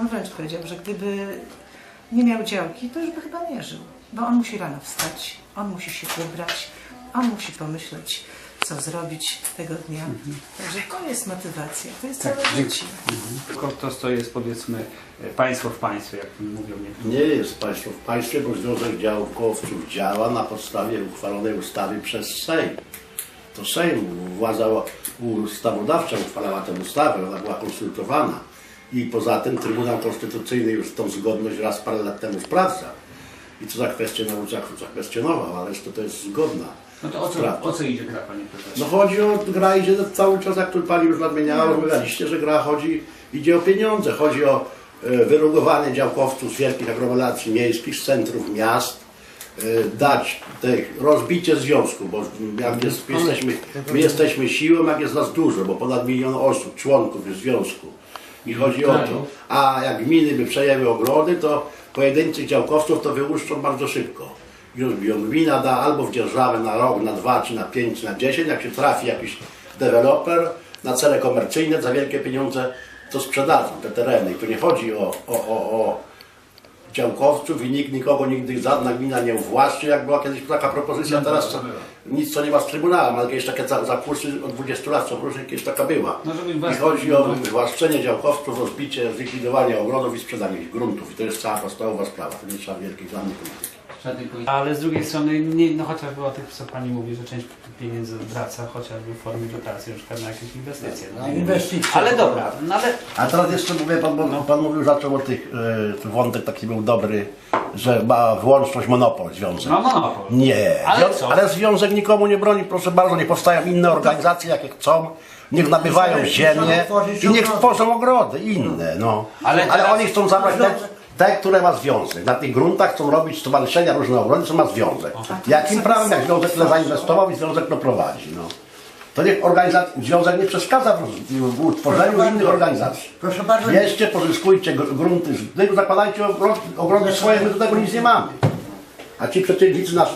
On wręcz powiedział, że gdyby nie miał działki, to już by chyba nie żył. Bo on musi rano wstać, on musi się ubrać, on musi pomyśleć, co zrobić tego dnia. Także to jest motywacja, to jest całe życie. To, to jest powiedzmy państwo w państwie, jak mówią niektórzy. Nie jest państwo w państwie, bo Związek Działkowców działa na podstawie uchwalonej ustawy przez Sejm. To Sejm, władza ustawodawcza uchwalała tę ustawę, ona była konsultowana. I poza tym Trybunał Konstytucyjny już tą zgodność raz parę lat temu sprawdzał. I co za kwestionował, za zakwestionował, ale to, to jest zgodna. No to o co, o co idzie gra, panie profesorze? No chodzi o, gra idzie cały czas, jak tu pani już nadmieniała, rozmawialiście, że gra chodzi, idzie o pieniądze, chodzi o e, wyrugowanie działkowców z wielkich aglomeracji miejskich, z centrów miast, e, dać tych, rozbicie związku, bo jak jest, jesteśmy, my jesteśmy siłą, jak jest nas dużo, bo ponad milion osób, członków jest związku. I chodzi o to, a jak gminy by przejęły ogrody, to pojedynczych działkowców to wyłuszczą bardzo szybko. Już ją gmina da albo w dzierżawę na rok, na dwa, czy na pięć, czy na dziesięć, jak się trafi jakiś deweloper na cele komercyjne, za wielkie pieniądze to sprzedadzą te tereny. I tu nie chodzi o, o, o, o działkowców i nikt nikogo nigdy żadna gmina nie uwłaszczy, jak była kiedyś taka propozycja, teraz co, nic co nie ma z Trybunałem, ale jakieś takie za- zakusy od 20 lat, co różnie kiedyś taka była. No, I chodzi o wywłaszczenie działkowców, rozbicie, zlikwidowanie ogrodów i sprzedanie gruntów. I to jest cała podstawowa sprawa, to nie trzeba wielkiej żadnej polityki. Polityki. Ale z drugiej strony, nie, no chociażby o tych, co pani mówi, że część pieniędzy wraca chociażby w formie dotacji, na przykład na jakieś inwestycje. No, Inwestycje. ale dobra, no ale A teraz jeszcze mówię, pan, bo pan mówił, zaczął o tych, e, wątek taki był dobry, że ma wyłączność monopol związek. ma monopol. Nie, Ale Zwią- co? ale związek nikomu nie broni, proszę bardzo, nie powstają inne organizacje jakie chcą, niech nabywają ziemię i niech tworzą ogrody inne, no. Ale Ale, oni chcą zabrać te, te, które ma związek. Na tych gruntach chcą robić stowarzyszenia różne ogrody, co ma związek. Jakim prawem, jak związek tyle zainwestował i związek to prowadzi, no. To niech organizacja, związek nie przeszkadza w, w utworzeniu innych organizacji. Proszę bardzo. Bierzcie, pozyskujcie gr- grunty, zakładajcie ogrody, ogrody swoje, my do tego nic nie mamy. A ci przeciwnicy nas